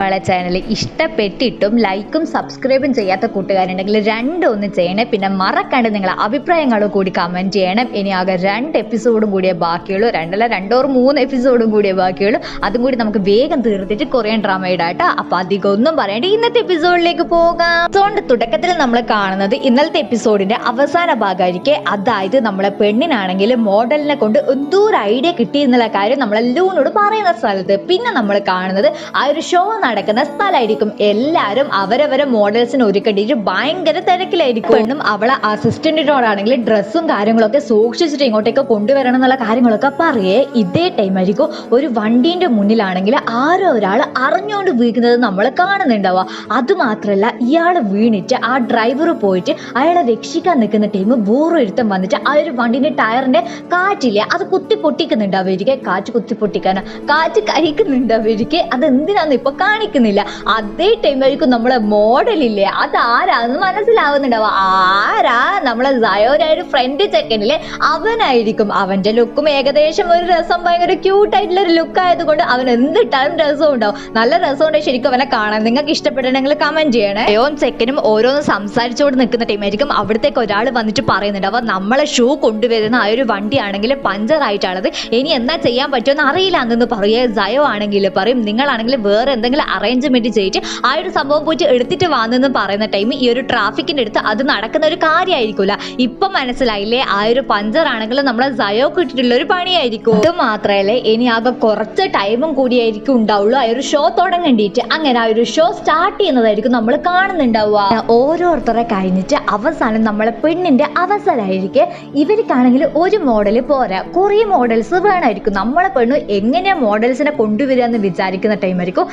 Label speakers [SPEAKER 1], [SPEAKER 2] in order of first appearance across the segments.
[SPEAKER 1] നമ്മളെ ചാനൽ ഇഷ്ടപ്പെട്ടിട്ടും ലൈക്കും സബ്സ്ക്രൈബും ചെയ്യാത്ത കൂട്ടുകാരുണ്ടെങ്കിൽ രണ്ടും ഒന്ന് ചെയ്യണേ. പിന്നെ മറക്കാണ്ട് നിങ്ങളെ അഭിപ്രായങ്ങളും കൂടി കമന്റ് ചെയ്യണം. ഇനി ആകെ രണ്ട് എപ്പിസോഡും കൂടിയേ ബാക്കിയുള്ളൂ. രണ്ടല്ല രണ്ടോ മൂന്ന് എപ്പിസോഡും കൂടിയേ ബാക്കിയുള്ളൂ. അതും കൂടി നമുക്ക് വേഗം തീർത്തിട്ട് കൊറിയൻ ഡ്രാമ ഇടാട്ടോ. അപ്പോൾ അധികം ഒന്നും പറയണ്ട. ഇന്നത്തെ എപ്പിസോഡിലേക്ക് പോകാം. സോണ്ട് തുടക്കത്തിൽ നമ്മൾ കാണുന്നത് ഇന്നലത്തെ എപ്പിസോഡിന്റെ അവസാന ഭാഗമായിരിക്കെ അതായത് നമ്മളെ പെണ്ണിനാണെങ്കിൽ മോഡലിനെ കൊണ്ട് എന്തോ ഒരു ഐഡിയ കിട്ടി എന്നുള്ള കാര്യം നമ്മളെ ലൂനോട് പറയുന്ന സ്ഥലത്ത്. പിന്നെ നമ്മൾ കാണുന്നത് ആ ഒരു ഷോ നടക്കുന്ന സ്ഥലമായിരിക്കും എല്ലാവരും അവരവരെ മോഡൽസിന് ഒരുക്കട്ടിട്ട് ഭയങ്കര തിരക്കിലായിരിക്കും. പെണ്ണും അവളെ അസിസ്റ്റന്റിനോടാണെങ്കിൽ ഡ്രസ്സും കാര്യങ്ങളൊക്കെ സൂക്ഷിച്ചിട്ട് ഇങ്ങോട്ടേക്ക് കൊണ്ടുവരണം എന്നുള്ള കാര്യങ്ങളൊക്കെ പറയേ. ഇതേ ടൈം ആയിരിക്കും ഒരു വണ്ടീന്റെ മുന്നിലാണെങ്കിൽ ആരോ ഒരാൾ അറിഞ്ഞുകൊണ്ട് വീഴുന്നത് നമ്മൾ കാണുന്നുണ്ടാവുക. അത് മാത്രമല്ല ഇയാൾ വീണിട്ട് ആ ഡ്രൈവർ പോയിട്ട് അയാളെ രക്ഷിക്കാൻ നിൽക്കുന്ന ടൈം ബോറൊരുത്തം വന്നിട്ട് ആ ഒരു വണ്ടിന്റെ ടയറിന്റെ കാറ്റില്ല അത് കുത്തി പൊട്ടിക്കുന്നുണ്ടാവും അവർക്ക് കാറ്റ് കുത്തി പൊട്ടിക്കാൻ കാറ്റ് കഴിക്കുന്നുണ്ടാവും അവർക്ക് അത് എന്തിനാന്ന് ഇപ്പൊ കാണിക്കുന്നില്ല. അതേ ടൈമായിരിക്കും നമ്മളെ മോഡലില്ലേ അത് ആരാന്ന് മനസ്സിലാവുന്നുണ്ടാവും ആരാ? നമ്മളെ സയോര ഒരു ഫ്രണ്ട് ചെക്കനില്ലേ? അവനായിരിക്കും. അവന്റെ ലുക്കും ഏകദേശം ഒരു രസം ഭയങ്കര ക്യൂട്ട് ആയിട്ടുള്ള ഒരു ലുക്ക് ആയതുകൊണ്ട് അവൻ എന്തിട്ടാലും രസവും ഉണ്ടാവും. നല്ല രസമുണ്ട് ശരിക്കും അവനെ കാണാൻ. നിങ്ങൾക്ക് ഇഷ്ടപ്പെടണമെങ്കിൽ കമന്റ് ചെയ്യണേ. ഓൻ ചെക്കനും ഓരോന്ന് സംസാരിച്ചുകൊണ്ട് നിൽക്കുന്ന ടൈമായിരിക്കും അവിടത്തേക്ക് ഒരാൾ വന്നിട്ട് പറയുന്നുണ്ട്. നമ്മളെ ഷൂ കൊണ്ടുവരുന്ന ആ ഒരു വണ്ടിയാണെങ്കിൽ പഞ്ചർ ആയിട്ടാണത്. ഇനി എന്താ ചെയ്യാൻ പറ്റുമെന്ന് അറിയില്ല എന്നൊന്ന് പറയുക സയോ ആണെങ്കിൽ പറയും. നിങ്ങളാണെങ്കിൽ വേറെ എന്തെങ്കിലും അറേഞ്ച്മെന്റ് ചെയ്തിട്ട് ആ ഒരു സംഭവം പോയിട്ട് എടുത്തിട്ട് വന്നെന്ന് പറയുന്ന ടൈം ഈ ഒരു ട്രാഫിക്കിന്റെ അടുത്ത് അത് നടക്കുന്ന ഒരു കാര്യമായിരിക്കില്ല ഇപ്പൊ മനസ്സിലായില്ലേ? ആ ഒരു പഞ്ചർ ആണെങ്കിലും നമ്മളെ സയോ കിട്ടിയിട്ടുള്ള ഒരു പണിയായിരിക്കും. ഇത് മാത്രമല്ല ഇനി ആകെ കുറച്ച് ടൈമും കൂടിയായിരിക്കും ഉണ്ടാവുള്ളൂ ആ ഒരു ഷോ തുടങ്ങേണ്ടിയിട്ട് അങ്ങനെ ആ ഒരു ഷോ സ്റ്റാർട്ട് ചെയ്യുന്നതായിരിക്കും നമ്മൾ കാണുന്നുണ്ടാവുക. ഓരോരുത്തരെ കഴിഞ്ഞിട്ട് അവസാനം നമ്മളെ പെണ്ണിന്റെ അവസരമായിരിക്കെ ഇവർക്കാണെങ്കിൽ ഒരു മോഡൽ പോരാ. കുറേ മോഡൽസ് വേണമായിരിക്കും നമ്മളെ പെണ്ണ് എങ്ങനെയാ മോഡൽസിനെ കൊണ്ടുവരിക എന്ന് വിചാരിക്കുന്ന ടൈമായിരിക്കും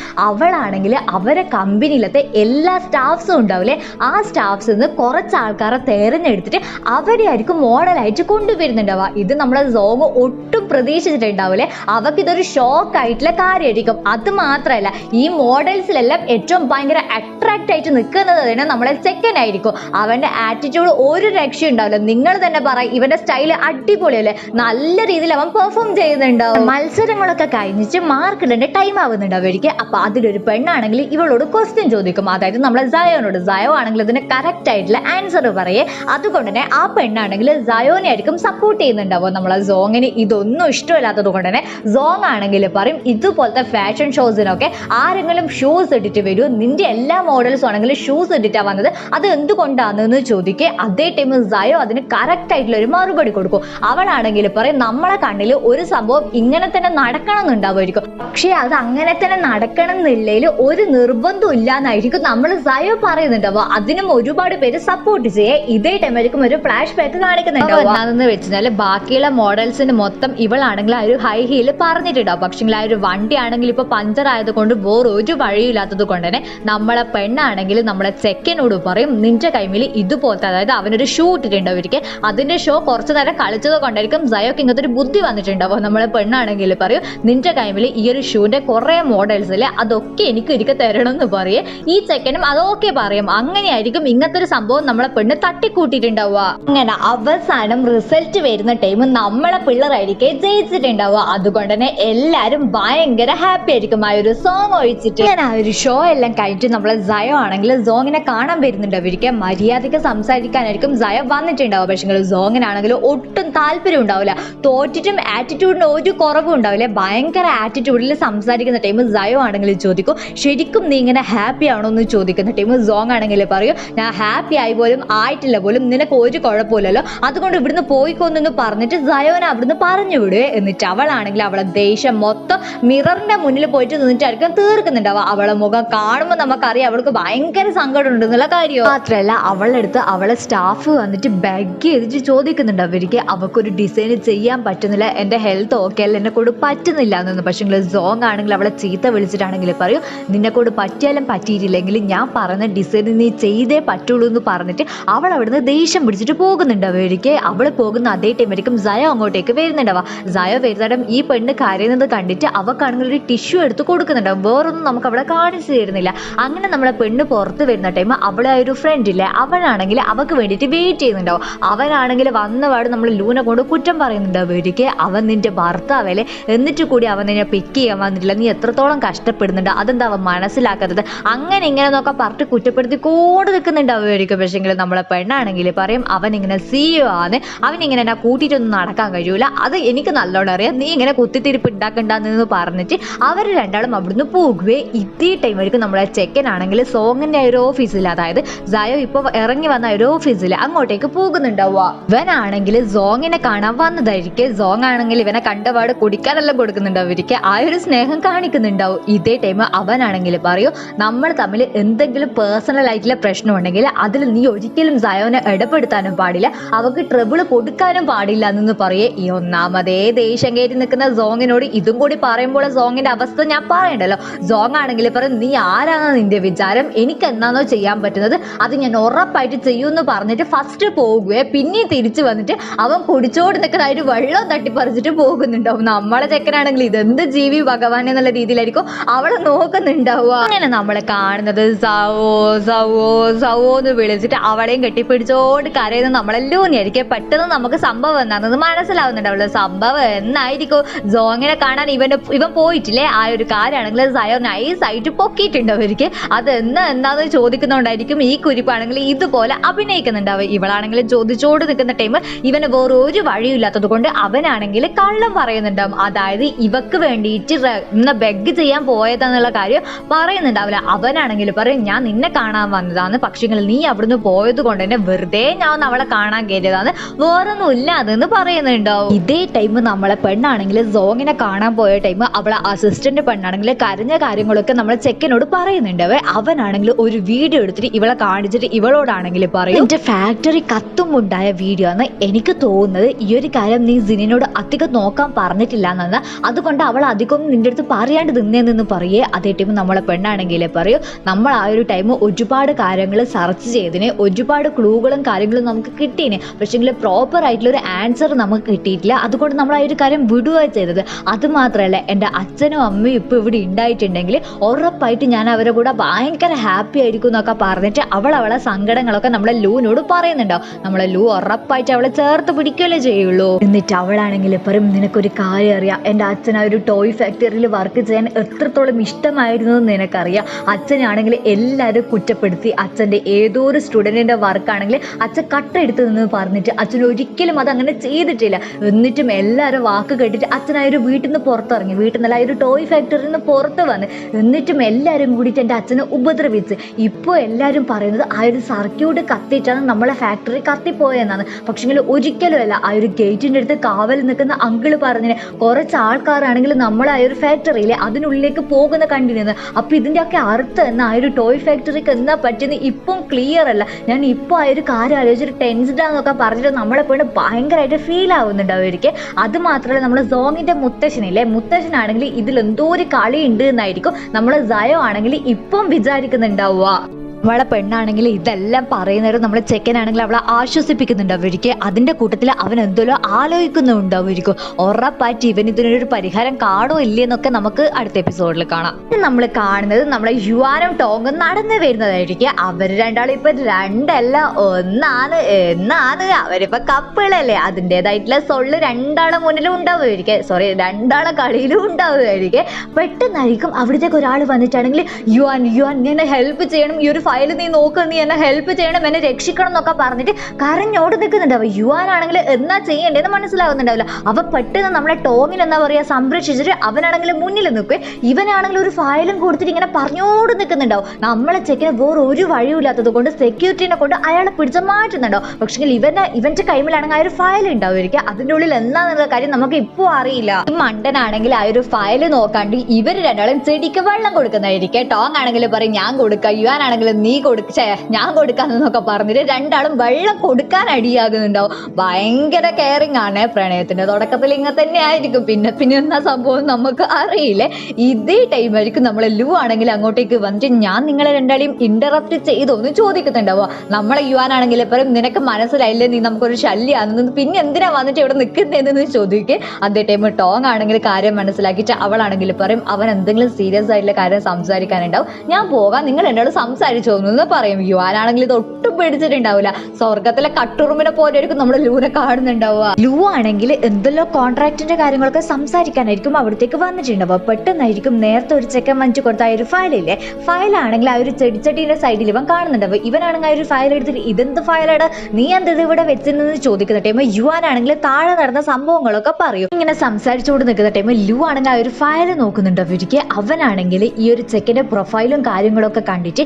[SPEAKER 1] അവളാണെങ്കിൽ അവരെ കമ്പനിയിലത്തെ എല്ലാ സ്റ്റാഫ്സും ഉണ്ടാവില്ലേ? ആ സ്റ്റാഫ്സിൽ നിന്ന് കുറച്ച് ആൾക്കാരെ തെരഞ്ഞെടുത്തിട്ട് അവരെ ആയിരിക്കും മോഡലായിട്ട് കൊണ്ടുവരുന്നുണ്ടാവുക. ഇത് നമ്മളെ സോങ് ഒട്ടും പ്രതീക്ഷിച്ചിട്ടുണ്ടാവില്ലേ? അവർക്ക് ഇതൊരു ഷോക്ക് ആയിട്ടുള്ള കാര്യമായിരിക്കും അത് മാത്രമല്ല ഈ മോഡൽസിലെല്ലാം ഏറ്റവും ഭയങ്കര അട്രാക്റ്റ് ആയിട്ട് നിൽക്കുന്നത് തന്നെ നമ്മളെ ചെക്കൻ ആയിരിക്കും. അവന്റെ ആറ്റിറ്റ്യൂഡ് ഒരു രക്ഷയും ഉണ്ടാവില്ല. നിങ്ങൾ തന്നെ പറ ഇവന്റെ സ്റ്റൈൽ അടിപൊളിയല്ലേ? നല്ല രീതിയിൽ അവൻ പെർഫോം ചെയ്യുന്നുണ്ടാവും. മത്സരങ്ങളൊക്കെ കഴിഞ്ഞിട്ട് മാർക്ക് ഇടേണ്ട ടൈം ആവുന്നുണ്ട് അവർക്ക് അപ്പൊ അതിലൊരു പെണ്ണാണെങ്കിൽ ഇവളോട് ക്വസ്റ്റ്യൻ ചോദിക്കും. അതായത് നമ്മളെ സയോനോട് സയോ ആണെങ്കിൽ അതിന് കറക്റ്റ് ആയിട്ടുള്ള ആൻസർ പറയേ. അതുകൊണ്ട് തന്നെ ആ പെണ്ണാണെങ്കിൽ സയോനെ ആയിരിക്കും സപ്പോർട്ട് ചെയ്യുന്നുണ്ടാവും നമ്മളെ സോങ്ങിന് ഇതൊന്നും ഇഷ്ടമില്ലാത്തത് കൊണ്ട് തന്നെ സോങ് ആണെങ്കിൽ പറയും ഇതുപോലത്തെ ഫാഷൻ ഷോസിനൊക്കെ ആരെങ്കിലും ഷൂസ് ഇട്ടിട്ട് വരൂ നിന്റെ എല്ലാ മോഡൽസും ആണെങ്കിൽ ഷൂസ് ഇട്ടിട്ടാണ് വന്നത്. അത് എന്തുകൊണ്ടാണെന്ന് ചോദിക്കുക അതേ ടൈമിൽ സയോ അതിന് കറക്റ്റ് ആയിട്ടുള്ള ഒരു മറുപടി കൊടുക്കും. അവളാണെങ്കിൽ പറയും നമ്മളെ കണ്ണിൽ ഒരു സംഭവം ഇങ്ങനെ തന്നെ നടക്കണം എന്നുണ്ടാവുമായിരിക്കും പക്ഷേ അത് അങ്ങനെ തന്നെ നടക്കണം എന്നില്ലെങ്കിൽ ഒരു നിർബന്ധം ഇല്ലാന്നായിരിക്കും നമ്മൾ സയോ പറയുന്നുണ്ടാവുക അതിനും ഒരുപാട് പേര് സപ്പോർട്ട് ചെയ്യേ. ഇതേ ടൈമായിരിക്കും ഒരു ഫ്ലാഷ് ബാക്ക് കാണിക്കുന്നുണ്ടാവും എന്താണെന്ന് വെച്ചാൽ ബാക്കിയുള്ള മോഡൽസിന് മൊത്തം ഇവളാണെങ്കിൽ ആ ഒരു ഹൈ ഹീൽ പറഞ്ഞിട്ടുണ്ടാവും. പക്ഷേ ആ ഒരു വണ്ടി ആണെങ്കിൽ ഇപ്പൊ പഞ്ചർ ആയതുകൊണ്ട് വേറെ ഒരു വഴിയില്ലാത്തത് കൊണ്ട് തന്നെ നമ്മളെ പെണ്ണാണെങ്കിൽ നമ്മളെ ചെക്കനോട് പറയും നിന്റെ കൈമിൽ ഇതുപോലത്തെ അതായത് അവനൊരു ഷൂ ഇട്ടിട്ടുണ്ട് അവർക്ക്. അതിന്റെ ഷോ കുറച്ചു നേരം കളിച്ചത് കൊണ്ടായിരിക്കും സയോക്ക് ഇങ്ങനത്തെ ഒരു ബുദ്ധി വന്നിട്ടുണ്ടാവും. നമ്മളെ പെണ്ണാണെങ്കിൽ പറയും നിന്റെ കൈമിൽ ഈ ഒരു ഷൂന്റെ കുറെ മോഡൽസ് അല്ലേ അതൊക്കെ എനിക്ക് ഇരിക്കെ തരണം എന്ന് പറയേ. ഈ ചെക്കനും അതൊക്കെ പറയും. അങ്ങനെയായിരിക്കും ഇങ്ങനത്തെ ഒരു സംഭവം നമ്മളെ പെണ്ണ് തട്ടിക്കൂട്ടിയിട്ടുണ്ടാവുക. അങ്ങനെ അവസാനം റിസൾട്ട് വരുന്ന ടൈം നമ്മളെ പിള്ളേരായിരിക്കെ ജയിച്ചിട്ടുണ്ടാവുക. അതുകൊണ്ട് തന്നെ എല്ലാരും ഭയങ്കര ഹാപ്പി ആയിരിക്കും ആ ഒരു സോങ് ഒഴിച്ചിട്ട്. ഞാൻ ആ ഒരു ഷോ എല്ലാം കഴിഞ്ഞിട്ട് നമ്മളെ ജയോ ആണെങ്കിൽ സോങ്ങിനെ കാണാൻ വരുന്നുണ്ട് അവർക്ക് മര്യാദയ്ക്ക് സംസാരിക്കാനായിരിക്കും ജയ വന്നിട്ടുണ്ടാവുക. പക്ഷേ സോങ്ങിനാണെങ്കിൽ ഒട്ടും താല്പര്യം ഉണ്ടാവില്ല തോറ്റിട്ടും ആറ്റിറ്റ്യൂഡിന് ഒരു കുറവും ഉണ്ടാവില്ല. ഭയങ്കര ആറ്റിറ്റ്യൂഡിൽ സംസാരിക്കുന്ന ടൈം ജയോ ആണെങ്കിൽ ചോദിക്കും. ശരിക്കും നീ ഇങ്ങനെ ഹാപ്പി ആണോ എന്ന് ചോദിക്കുന്ന ടീം സോങ് ആണെങ്കിൽ പറയും ഞാൻ ഹാപ്പി ആയി പോലും ആയിട്ടില്ല പോലും നിനക്ക് ഒരു കുഴപ്പമില്ലല്ലോ. അതുകൊണ്ട് ഇവിടുന്ന് പോയിക്കൊന്നെന്ന് പറഞ്ഞിട്ട് സയോന അവിടുന്ന് പറഞ്ഞു വിടുവേ എന്നിട്ട് അവളാണെങ്കിൽ അവളെ ദേഷ്യം മൊത്തം മിററിന്റെ മുന്നിൽ പോയിട്ട് നിന്നിട്ടായിരിക്കും തീർക്കുന്നുണ്ടാവുക. അവളെ മുഖം കാണുമ്പോൾ നമുക്കറിയാം അവൾക്ക് ഭയങ്കര സങ്കടം ഉണ്ടെന്നുള്ള കാര്യം മാത്രമല്ല അവളുടെ അടുത്ത് അവളെ സ്റ്റാഫ് വന്നിട്ട് ബാഗ് ചെയ്തിട്ട് ചോദിക്കുന്നുണ്ട്. അവർക്ക് അവൾക്കൊരു ഡിസൈൻ ചെയ്യാൻ പറ്റുന്നില്ല എന്റെ ഹെൽത്ത് ഓക്കെ അല്ല എന്നെ കൊണ്ട് പറ്റുന്നില്ല എന്നൊന്നും. പക്ഷേ സോങ് ആണെങ്കിൽ അവളെ ചീത്ത വിളിച്ചിട്ടാണെങ്കിൽ പറയും നിന്നെക്കൊണ്ട് പറ്റിയാലും പറ്റിയിട്ടില്ലെങ്കിൽ ഞാൻ പറഞ്ഞ ഡിസൈൻ നീ ചെയ്തേ പറ്റുള്ളൂ എന്ന് പറഞ്ഞിട്ട് അവൾ അവിടുന്ന് ദേഷ്യം പിടിച്ചിട്ട് പോകുന്നുണ്ട് അവർക്ക് അവൾ പോകുന്ന അതേ ടൈമായിരിക്കും സയോ അങ്ങോട്ടേക്ക് വരുന്നുണ്ടാവുക സയോ വരുന്നിടം ഈ പെണ്ണ് കരയുന്നത് കണ്ടിട്ട് അവക്കാണെങ്കിൽ ഒരു ടിഷ്യൂ എടുത്ത് കൊടുക്കുന്നുണ്ടാവും. വേറൊന്നും നമുക്ക് അവിടെ കാണിച്ചു തരുന്നില്ല. അങ്ങനെ നമ്മളെ പെണ്ണ് പുറത്ത് വരുന്ന ടൈം അവളെ ഒരു ഫ്രണ്ട് ഇല്ലേ? അവനാണെങ്കിൽ അവക്ക് വേണ്ടിയിട്ട് വെയിറ്റ് ചെയ്യുന്നുണ്ടാവും. അവനാണെങ്കിൽ വന്നപാട് നമ്മൾ ലൂനെ കൊണ്ട് കുറ്റം പറയുന്നുണ്ട് അവർക്ക് അവൻ നിന്റെ ഭർത്താവല്ലേ? എന്നിട്ട് കൂടി അവൻ നിന്നെ പിക്ക് ചെയ്യാൻ വന്നിട്ടില്ല. നീ എത്രത്തോളം കഷ്ടപ്പെടുന്നുണ്ട്? അതെന്താ അവൻ മനസ്സിലാക്കാത്തത്? അങ്ങനെ ഇങ്ങനെ എന്നൊക്കെ പറഞ്ഞിട്ട് കുറ്റപ്പെടുത്തി കൂടെ നിൽക്കുന്നുണ്ടാവുമായിരിക്കും പക്ഷെങ്കിൽ നമ്മളെ പെണ്ണാണെങ്കിൽ പറയും അവൻ ഇങ്ങനെ സിഇഒ ആണ് അവൻ ഇങ്ങനെ എന്നെ കൂട്ടിയിട്ടൊന്നും നടക്കാൻ കഴിയൂല. അത് എനിക്ക് നല്ലോണം അറിയാം. നീ ഇങ്ങനെ കുത്തിത്തിരിപ്പ് ഉണ്ടാക്കണ്ടെന്ന് പറഞ്ഞിട്ട് അവർ രണ്ടാളും അവിടുന്ന് പോകുവേ. ഇതേ ടൈം ആയിരിക്കും നമ്മളെ ചെക്കനാണെങ്കിൽ സോങ്ങിന്റെ ഒരു ഓഫീസിൽ അതായത് സയോ ഇപ്പൊ ഇറങ്ങി വന്ന ഒരു ഓഫീസിൽ അങ്ങോട്ടേക്ക് പോകുന്നുണ്ടാവുക. ഇവനാണെങ്കിൽ സോങ്ങിനെ കാണാൻ വന്നതായിരിക്കും. സോങ് ആണെങ്കിൽ ഇവനെ കണ്ടപാട് കുടിക്കാനെല്ലാം കൊടുക്കുന്നുണ്ടാവും ഇവർക്ക്. ആ ഒരു സ്നേഹം കാണിക്കുന്നുണ്ടാവും. ഇതേ ടൈം അവനാണെങ്കിൽ പറയൂ നമ്മൾ തമ്മിൽ എന്തെങ്കിലും പേഴ്സണൽ ആയിട്ടുള്ള പ്രശ്നം ഉണ്ടെങ്കിൽ അതിൽ നീ ഒരിക്കലും സയോനെ ഇടപെടുത്താനും പാടില്ല അവക്ക് ട്രബിൾ കൊടുക്കാനും പാടില്ല എന്ന് പറയേ. ഈ ഒന്നാമതേ ദേഷ്യം കയറ്റി നിൽക്കുന്ന സോങ്ങിനോട് ഇതും കൂടി പറയുമ്പോൾ സോങ്ങിന്റെ അവസ്ഥ ഞാൻ പറയണ്ടല്ലോ. സോങ് ആണെങ്കിൽ പറയും നീ ആരാണ് നിന്റെ വിചാരം? എനിക്ക് എന്താണോ ചെയ്യാൻ പറ്റുന്നത്? അത് ഞാൻ ഉറപ്പായിട്ട് ചെയ്യുമെന്ന് പറഞ്ഞിട്ട് ഫസ്റ്റ് പോകുകയെ പിന്നെ തിരിച്ചു വന്നിട്ട് അവൻ കുടിച്ചോട് നിൽക്കുന്നതായിട്ട് വെള്ളം തട്ടിപ്പറിച്ചിട്ട് പോകുന്നുണ്ടാവും. നമ്മളെ ചെക്കനാണെങ്കിൽ ഇതെന്ത് ജീവി ഭഗവാൻ എന്നുള്ള രീതിയിലായിരിക്കും. അവളെ നോക്കുന്നുണ്ടാവുക അങ്ങനെ നമ്മളെ കാണുന്നത് സവോ സവോ സവോ എന്ന് വിളിച്ചിട്ട് അവളെയും കെട്ടിപ്പിടിച്ചോണ്ട് കരയുന്ന നമ്മളെല്ലൂന്നിയായിരിക്കും പെട്ടെന്ന് നമുക്ക് സംഭവം എന്താണെന്ന് മനസ്സിലാവുന്നുണ്ടാവുള്ളൂ സംഭവം എന്നായിരിക്കും. സോങ്ങിനെ കാണാൻ ഇവന് ഇവൻ പോയിട്ടില്ലേ? ആ ഒരു കാര്യമാണെങ്കിൽ സയോ നൈസായിട്ട് പൊക്കിയിട്ടുണ്ട് അവർക്ക്. അത് എന്നാ എന്താന്ന് ചോദിക്കുന്നതുകൊണ്ടായിരിക്കും ഈ കുരിപ്പാണെങ്കിൽ ഇതുപോലെ അഭിനയിക്കുന്നുണ്ടാവും ഇവളാണെങ്കിൽ ചോദിച്ചോട് നിൽക്കുന്ന ടൈം ഇവന് വേറെ ഒരു വഴിയില്ലാത്തത് കൊണ്ട് അവനാണെങ്കിൽ കള്ളം പറയുന്നുണ്ടാവും. അതായത് ഇവക്ക് വേണ്ടിയിട്ട് ഇന്ന് ബെഗ് ചെയ്യാൻ പോയതെന്നുള്ള കാര്യം പറയുന്നുണ്ടാവില്ല. അവനാണെങ്കിൽ പറയും ഞാൻ നിന്നെ കാണാൻ വന്നതാണ് പക്ഷെങ്കിൽ നീ അവിടുന്ന് പോയത് കൊണ്ട് തന്നെ വെറുതെ ഞാൻ അവളെ കാണാൻ കയറിയതാണ് വേറൊന്നും ഇല്ല അതെന്ന് പറയുന്നുണ്ടാവും. ഇതേ ടൈം നമ്മളെ പെണ്ണാണെങ്കിൽ സോങ്ങിനെ കാണാൻ പോയ ടൈം അവളെ അസിസ്റ്റന്റ് പെണ്ണാണെങ്കിൽ കരഞ്ഞ കാര്യങ്ങളൊക്കെ നമ്മളെ ചെക്കനോട് പറയുന്നുണ്ട് അവനാണെങ്കിൽ ഒരു വീഡിയോ എടുത്തിട്ട് ഇവളെ കാണിച്ചിട്ട് ഇവളോടാണെങ്കിൽ പറയും എന്റെ ഫാക്ടറി കത്തുമുണ്ടായ വീഡിയോ ആണ് എനിക്ക് തോന്നുന്നത് ഈ ഒരു കാര്യം നീ സിനിനോട് അധികം നോക്കാൻ പറഞ്ഞിട്ടില്ല എന്നാണ് അതുകൊണ്ട് അവൾ അധികം നിന്റെ അടുത്ത് പറയാണ്ട് നിന്നേന്ന് പറയേ. അതേ ടൈം നമ്മളെ പെണ്ണാണെങ്കിൽ പറയൂ നമ്മൾ ആ ഒരു ടൈം ഒരുപാട് കാര്യങ്ങൾ സെർച്ച് ചെയ്തിന് ഒരുപാട് ക്ലൂകളും കാര്യങ്ങളും നമുക്ക് കിട്ടീന്. പക്ഷേങ്കിൽ പ്രോപ്പർ ആയിട്ടുള്ള ഒരു ആൻസർ നമുക്ക് കിട്ടിയിട്ടില്ല അതുകൊണ്ട് നമ്മൾ ആ ഒരു കാര്യം വിടുക ചെയ്തത്. അതുമാത്രമല്ല എന്റെ അച്ഛനും അമ്മയും ഇപ്പോൾ ഇവിടെ ഉണ്ടായിട്ടുണ്ടെങ്കിൽ ഉറപ്പായിട്ട് ഞാൻ അവരെ കൂടെ ഭയങ്കര ഹാപ്പി ആയിരിക്കും എന്നൊക്കെ പറഞ്ഞിട്ട് അവൾ അവളെ സങ്കടങ്ങളൊക്കെ നമ്മളെ ലൂനോട് പറയുന്നുണ്ടാവും. നമ്മളെ ലൂ ഉറപ്പായിട്ട് അവളെ ചേർത്ത് പിടിക്കുകയല്ലേ ചെയ്യുള്ളൂ. എന്നിട്ട് അവളാണെങ്കിൽ പറയും നിനക്കൊരു കാര്യം അറിയാം. എന്റെ അച്ഛൻ ആ ഒരു ടോയ് ഫാക്ടറിയിൽ വർക്ക് ചെയ്യാൻ എത്രത്തോളം ഇഷ്ടമായിരുന്നു എന്ന് നിനക്കറിയാം. അച്ഛനാണെങ്കിൽ എല്ലാവരും കുറ്റപ്പെടുത്തി അച്ഛന്റെ ഏതോ ഒരു സ്റ്റുഡന്റിന്റെ വർക്കാണെങ്കിൽ അച്ഛൻ കട്ടെടുത്ത് നിന്ന് പറഞ്ഞിട്ട് അച്ഛൻ ഒരിക്കലും അത് അങ്ങനെ ചെയ്തിട്ടില്ല. എന്നിട്ടും എല്ലാവരും വാക്ക് കേട്ടിട്ട് അച്ഛൻ വീട്ടിൽ നിന്ന് പുറത്തിറങ്ങി. വീട്ടിൽ നിന്നല്ല ആ ഒരു ടോയ് ഫാക്ടറിയിൽ നിന്ന് പുറത്ത് വന്ന്. എന്നിട്ടും എല്ലാവരും കൂടിയിട്ട് എന്റെ അച്ഛനെ ഉപദ്രവിച്ച്. ഇപ്പോൾ എല്ലാവരും പറയുന്നത് ആ ഒരു സർക്യൂട്ട് കത്തിയിട്ടാണ് നമ്മളെ ഫാക്ടറി കത്തിപ്പോയെന്നാണ്. പക്ഷേങ്കിൽ ഒരിക്കലുമല്ല ആ ഒരു ഗേറ്റിന്റെ അടുത്ത് കാവൽ നിൽക്കുന്ന അങ്കിൾ പറഞ്ഞിന് കുറച്ച് ആൾക്കാരാണെങ്കിൽ നമ്മളെ ആ ഒരു ഫാക്ടറിയിലെ അതിനുള്ളിലേക്ക് പോകുന്ന കണ്ടിരുന്നത്. അപ്പോൾ ഇതിന്റെയൊക്കെ അർത്ഥം എന്നാ? ആ ഒരു ടോയ് ഫാക്ടറിക്ക് എന്നാ പറ്റുന്നത് ഇപ്പം ക്ലിയർ അല്ല. ഞാൻ ഇപ്പോൾ ആ ഒരു കാര്യം ആലോചിച്ചിട്ട് ടെൻസ്ഡ് ആണെന്നൊക്കെ പറഞ്ഞിട്ട് നമ്മളെ കൊണ്ട് ഭയങ്കരമായിട്ട് ഫീൽ ആവുന്നുണ്ട് അവർക്ക്. അത് മാത്രമല്ല നമ്മൾ സോങ്ങിന്റെ മുത്തശ്ശനില്ലേ? മുത്തശ്ശനാണെങ്കിൽ ഇതിൽ എന്തോ ഒരു കളി ഉണ്ട് എന്നായിരിക്കും നമ്മൾ സയോ ആണെങ്കിൽ ഇപ്പം വിചാരിക്കുന്നുണ്ടാവുക. അവളെ പെണ്ണാണെങ്കിൽ ഇതെല്ലാം പറയുന്നവരും നമ്മളെ ചെക്കനാണെങ്കിൽ അവളെ ആശ്വസിപ്പിക്കുന്നുണ്ട് അവർക്ക്. അതിന്റെ കൂട്ടത്തിൽ അവൻ എന്തോലോ ആലോചിക്കുന്നുണ്ടാവുമായിരിക്കും ഉറപ്പായിട്ട് ഇവൻ ഇതിനൊരു പരിഹാരം കാണോ ഇല്ലെന്നൊക്കെ നമുക്ക് അടുത്ത എപ്പിസോഡിൽ കാണാം. നമ്മൾ കാണുന്നത് നമ്മളെ യുവാനും ടോങ്ങും നടന്നു വരുന്നതായിരിക്കും. അവർ രണ്ടാളും ഇപ്പൊ രണ്ടല്ല ഒന്നാണ് എന്നാണ്. അവരിപ്പോ കപ്പിളല്ലേ. അതിന്റെതായിട്ടുള്ള സൊള്ള് രണ്ടാളെ മുന്നിലും ഉണ്ടാവുമായിരിക്കും. സോറി രണ്ടാളെ കളിയിലും ഉണ്ടാവുമായിരിക്കും. പെട്ടെന്നായിരിക്കും അവിടത്തേക്ക് ഒരാൾ വന്നിട്ടാണെങ്കിൽ യുവാൻ യുവാൻ ഞാൻ ഹെൽപ്പ് ചെയ്യണം. ഈ ഒരു ഫയൽ നീ നോക്ക് നീ എന്നെ ഹെൽപ്പ് ചെയ്യണം എന്നെ രക്ഷിക്കണം എന്നൊക്കെ പറഞ്ഞിട്ട് കരഞ്ഞോട് നിൽക്കുന്നുണ്ടാവും യുവാനാണെങ്കിൽ എന്നാ ചെയ്യേണ്ടതെന്ന് മനസ്സിലാവുന്നുണ്ടാവില്ല. അവ പെട്ടെന്ന് നമ്മളെ ടോമിൽ എന്താ പറയുക സംരക്ഷിച്ചിട്ട് അവനാണെങ്കിൽ മുന്നിൽ നിൽക്കുക ഇവനാണെങ്കിൽ ഒരു ഫയലും കൊടുത്തിട്ട് ഇങ്ങനെ പറഞ്ഞോട് നിൽക്കുന്നുണ്ടാവും. നമ്മളെ ചെക്കിന് വേറെ ഒരു വഴിയില്ലാത്തത് കൊണ്ട് സെക്യൂരിറ്റിനെ കൊണ്ട് അയാളെ പിടിച്ച മാറ്റുന്നുണ്ടാവും പക്ഷേ ഇവന്റെ ഇവന്റെ കൈമിലാണെങ്കിൽ ആ ഒരു ഫയൽ ഉണ്ടാവുമായിരിക്കും. അതിന്റെ ഉള്ളിൽ എന്താണെന്നുള്ള കാര്യം നമുക്ക് ഇപ്പോൾ അറിയില്ല. മണ്ടനാണെങ്കിൽ ആ ഒരു ഫയൽ നോക്കാണ്ട് ഇവർ രണ്ടാളും ചെടിക്ക് വെള്ളം കൊടുക്കുന്നതായിരിക്കും. ടോങ് ആണെങ്കിൽ പറയും ഞാൻ കൊടുക്കാം. യുവാൻ ആണെങ്കിൽ നീ കൊടുക്ക ഞാൻ കൊടുക്കാന്നൊക്കെ പറഞ്ഞിട്ട് രണ്ടാളും വെള്ളം കൊടുക്കാൻ അടിയാകുന്നുണ്ടാവും. ഭയങ്കര കെയറിങ് ആണ് പ്രണയത്തിന്റെ തുടക്കത്തിൽ ഇങ്ങനെ തന്നെ ആയിരിക്കും പിന്നെ പിന്നെ എന്നാ സംഭവം നമുക്ക് അറിയില്ലേ? ഇതേ ടൈം ആയിരിക്കും നമ്മളെ ലു ആണെങ്കിൽ അങ്ങോട്ടേക്ക് വന്നിട്ട് ഞാൻ നിങ്ങളെ രണ്ടാളെയും ഇന്ററപ്റ്റ് ചെയ്തോ എന്ന് ചോദിക്കുന്നുണ്ടാവുക. നമ്മളെ യുവാനാണെങ്കിൽ പറയും നിനക്ക് മനസ്സിലായില്ലേ നീ നമുക്കൊരു ശല്യമാണെന്ന് പിന്നെ എന്തിനാ വന്നിട്ട് ഇവിടെ നിൽക്കുന്നതെന്ന് ചോദിക്കുക അതേ ടൈം ടോങ് ആണെങ്കിൽ കാര്യം മനസ്സിലാക്കിയിട്ട് അവളാണെങ്കിൽ പറയും അവൻ എന്തെങ്കിലും സീരിയസ് ആയിട്ടുള്ള കാര്യം സംസാരിക്കാനുണ്ടാവും. ഞാൻ പോകാം നിങ്ങൾ എന്നോട് സംസാരിച്ചു എന്ന് പറയും യുവാനാണെങ്കിൽ ഇത് ഒട്ടും പേടിച്ചിട്ടുണ്ടാവില്ല സ്വർഗത്തിലെ കട്ടുറുമിനെ പോലെ ആയിരിക്കും നമ്മൾ ലൂനെ കാണുന്നുണ്ടാവുക. ലൂ ആണെങ്കിൽ എന്തെല്ലോ കോൺട്രാക്ടിന്റെ കാര്യങ്ങളൊക്കെ സംസാരിക്കാനായിരിക്കും അവിടത്തേക്ക് വന്നിട്ടുണ്ടാവുക പെട്ടെന്നായിരിക്കും നേരത്തെ ഒരു ചെക്കൻ വഞ്ചി കൊടുത്ത ആ ഒരു ഫയലില്ലേ? ഫയലാണെങ്കിൽ ആ ഒരു ചെടിച്ചട്ടിന്റെ സൈഡിൽ ഇവൻ കാണുന്നുണ്ടാവും ഇവനാണെങ്കിൽ ആ ഒരു ഫയൽ എടുത്തിട്ട് ഇതെന്ത് ഫയലാണ്? നീ എന്തത് ഇവിടെ വെച്ചെന്ന് ചോദിക്കുന്ന ടൈം യുവാനാണെങ്കിൽ താഴെ നടന്ന സംഭവങ്ങളൊക്കെ പറയും. ഇങ്ങനെ സംസാരിച്ചുകൊണ്ട് നിൽക്കുന്ന ടൈം ലൂ ആണെങ്കിൽ ആ ഒരു ഫയൽ നോക്കുന്നുണ്ടാവും അവർക്ക് അവനാണെങ്കിൽ ഈ ഒരു ചെക്കന്റെ പ്രൊഫൈലും കാര്യങ്ങളൊക്കെ കണ്ടിട്ട്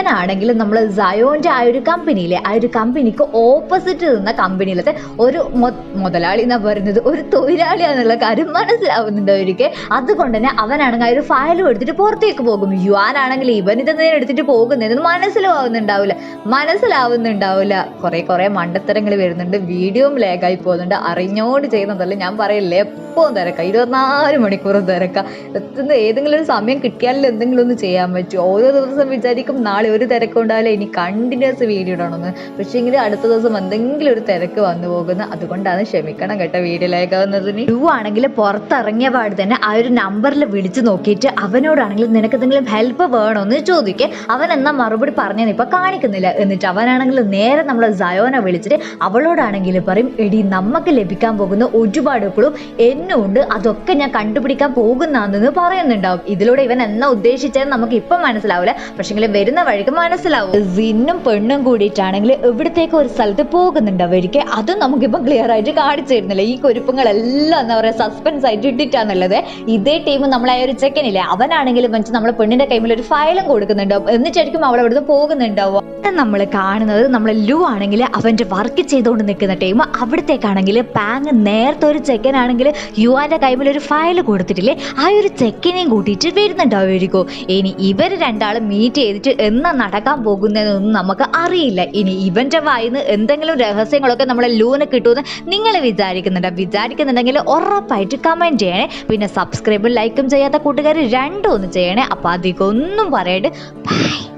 [SPEAKER 1] ഇവനാണെങ്കിൽ നമ്മൾ സയോന്റെ ആ ഒരു കമ്പനിയിലെ ആ ഒരു കമ്പനിക്ക് ഓപ്പോസിറ്റ് നിന്ന കമ്പനിയിലത്തെ ഒരു മുതലാളി എന്നാ പറയുന്നത് ഒരു തൊഴിലാളിയാണെന്നുള്ള കാര്യം മനസ്സിലാവുന്നുണ്ട് അവർക്ക്. അതുകൊണ്ട് തന്നെ അവനാണെങ്കിൽ ആ ഒരു ഫയലും എടുത്തിട്ട് പുറത്തേക്ക് പോകും. യുവാനാണെങ്കിൽ ഇവൻ ഇതെന്തിനാ എടുത്തിട്ട് പോകുന്നതെന്ന് മനസ്സിലാവുന്നുണ്ടാവില്ല. മനസ്സിലാവുന്നുണ്ടാവില്ല. കുറെ കുറെ മണ്ടത്തരങ്ങൾ വരുന്നുണ്ട്. വീഡിയോയും ലേഖായി പോകുന്നുണ്ട്. അറിഞ്ഞോണ്ട് ചെയ്യുന്നതല്ല ഞാൻ പറയില്ല. എപ്പോഴും തിരക്കാം ഇരുപത്തിനാല് മണിക്കൂറും തിരക്കാം. എത്തുന്ന ഏതെങ്കിലും ഒരു സമയം കിട്ടിയാലും എന്തെങ്കിലും ഒന്ന് ചെയ്യാൻ പറ്റും. ഓരോ ദിവസം വിചാരിക്കും നാളെ ഒരു തിരക്കും ഉണ്ടാവില്ല ഇനി കണ്ടിന്യൂസ് വീഡിയോ ഇടണമെന്ന്. പക്ഷേ എങ്കിൽ അടുത്ത ദിവസം എന്തെങ്കിലും ഒരു തിരക്ക് വന്നു പോകുന്നത് അതുകൊണ്ടാണ് ക്ഷമിക്കണം കേട്ടോ വീഡിയോയിലേക്കാവുന്നതിന് യു ആണെങ്കിൽ പുറത്തിറങ്ങിയ പാട് തന്നെ ആ ഒരു നമ്പറിൽ വിളിച്ചു നോക്കിയിട്ട് അവനോടാണെങ്കിൽ നിനക്ക് എന്തെങ്കിലും ഹെൽപ്പ് വേണമെന്ന് ചോദിക്കുക അവൻ എന്നാ മറുപടി പറഞ്ഞെന്ന് ഇപ്പം കാണിക്കുന്നില്ല. എന്നിട്ട് അവനാണെങ്കിൽ നേരെ നമ്മൾ സയോനെ വിളിച്ചിട്ട് അവളോടാണെങ്കിൽ പറയും എടി നമുക്ക് ലഭിക്കാൻ പോകുന്ന ഒരുപാട് ക്ലൂ എന്നും ഉണ്ട് അതൊക്കെ ഞാൻ കണ്ടുപിടിക്കാൻ പോകുന്നാന്ന് പറയുന്നുണ്ടാവും. ഇതിലൂടെ ഇവൻ എന്നാ ഉദ്ദേശിച്ചത് നമുക്ക് ഇപ്പൊ മനസ്സിലാവില്ല പക്ഷെങ്കിൽ വരുന്ന വഴിക്ക് മനസ്സിലാവും. സിന്നും പെണ്ണും കൂടിയിട്ടാണെങ്കിൽ ഇവിടത്തേക്ക് ഒരു സ്ഥലത്ത് പോകുന്നുണ്ട് അവർക്ക് അതും നമുക്കിപ്പം ക്ലിയർ ആയിട്ട് കാണിച്ചു തരുന്നില്ല. ഈ കുരുപ്പങ്ങളെല്ലാം എന്താ പറയുക സസ്പെൻസ് ആയിട്ട് ഇട്ടിട്ടാന്നുള്ളത് ഇതേ ടീം നമ്മളെ ഒരു ചെക്കനില്ലേ അവനാണെങ്കിലും വെച്ച് നമ്മളെ പെണ്ണിന്റെ കൈമിൽ ഒരു ഫയലും കൊടുക്കുന്നുണ്ടാവും. എന്നിട്ടായിരിക്കും അവൾ അവിടുന്ന് പോകുന്നുണ്ടാവും നമ്മൾ കാണുന്നത് നമ്മൾ ലു ആണെങ്കിൽ അവന്റെ വർക്ക് ചെയ്തുകൊണ്ട് നിൽക്കുന്ന ടൈം അവിടത്തേക്കാണെങ്കിൽ പാങ് നേരത്തെ ഒരു ചെക്കനാണെങ്കിൽ യുവാന്റെ കൈമിൽ ഒരു ഫയൽ കൊടുത്തിട്ടില്ലേ? ആ ഒരു ചെക്കിനെയും കൂട്ടിയിട്ട് വരുന്നുണ്ടാവുമായിരിക്കും. ഇനി ഇവർ രണ്ടാളും മീറ്റ് ചെയ്തിട്ട് എന്നാ നടക്കാൻ പോകുന്നതെന്നൊന്നും നമുക്ക് അറിയില്ല. ഇനി ഇവന്റെ വായിന്ന് എന്തെങ്കിലും രഹസ്യങ്ങളൊക്കെ നമ്മളെ ലൂന് കിട്ടുമെന്ന് നിങ്ങൾ വിചാരിക്കുന്നുണ്ട്. വിചാരിക്കുന്നുണ്ടെങ്കിൽ ഉറപ്പായിട്ട് കമന്റ് ചെയ്യണേ. പിന്നെ സബ്സ്ക്രൈബും ലൈക്കും ചെയ്യാത്ത കൂട്ടുകാർ രണ്ടും ഒന്ന് ചെയ്യണേ. അപ്പൊ അധികം ഒന്നും പറയട്ട് ബൈ